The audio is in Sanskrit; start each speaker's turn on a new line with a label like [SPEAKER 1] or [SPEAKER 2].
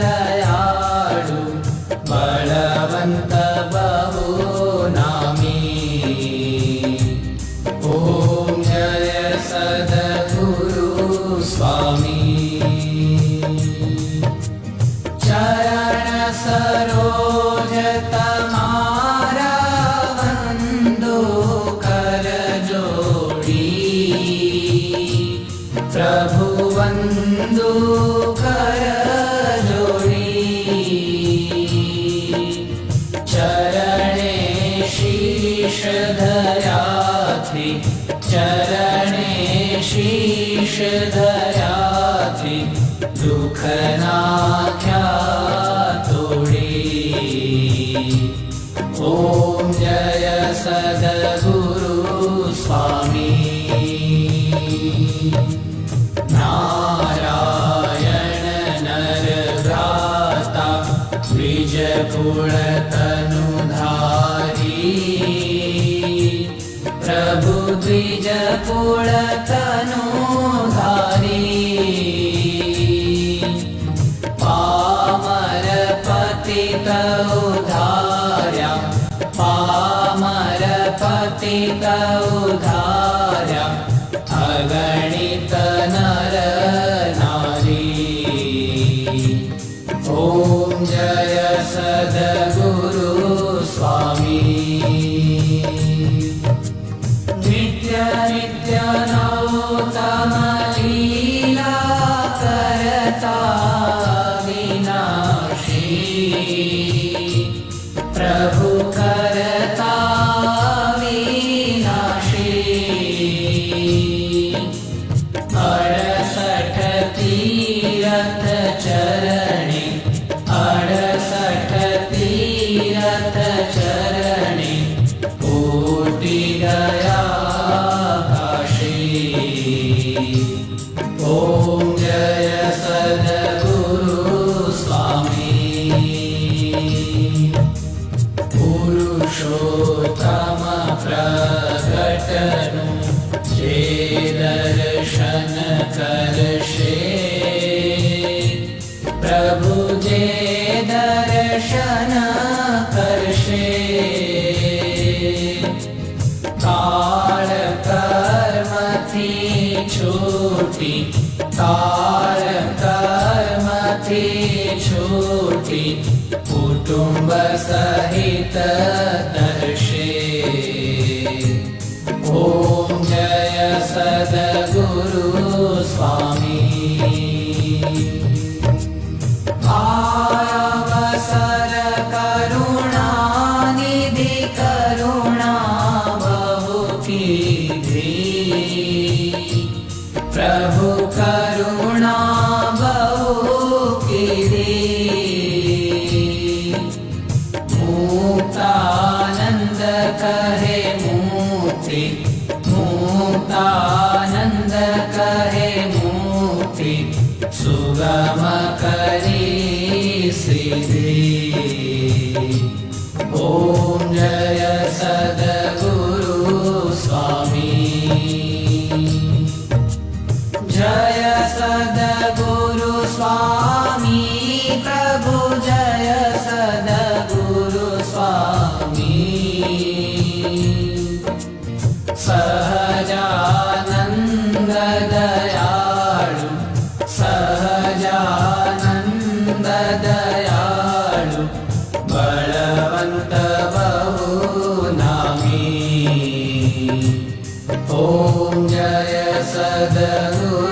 [SPEAKER 1] दयाळु बलवन्त बहु नामी ॐ जय सद्गुरु स्वामी चरण सरोज तमारा वन्दो कर धराथि चरणे तोडी ॐ जय सद्गुरु स्वामी नारायण नर भ्राता प्रभु द्विजकुलतनुधारी पामर पतित उधार्या पामर पतित उधार्या अगणित नर नारी ॐ जय सद्गुरु चरणे अडसठ तीरथ चरणे प्रकटनु दर्शन करशे। प्रभु जे दर्शन करशे। काळ कर्मथी छूटी काळ कर्मथी छूटी कुटुंब सहित करुणानिधि करुणा बहु कीधी प्रभु प्रभु जय सद्गुरु स्वामी। सहजानन्द दयाळु सहजानन्द दयाळु बलवन्त बहु नामी ॐ जय सद्गुरु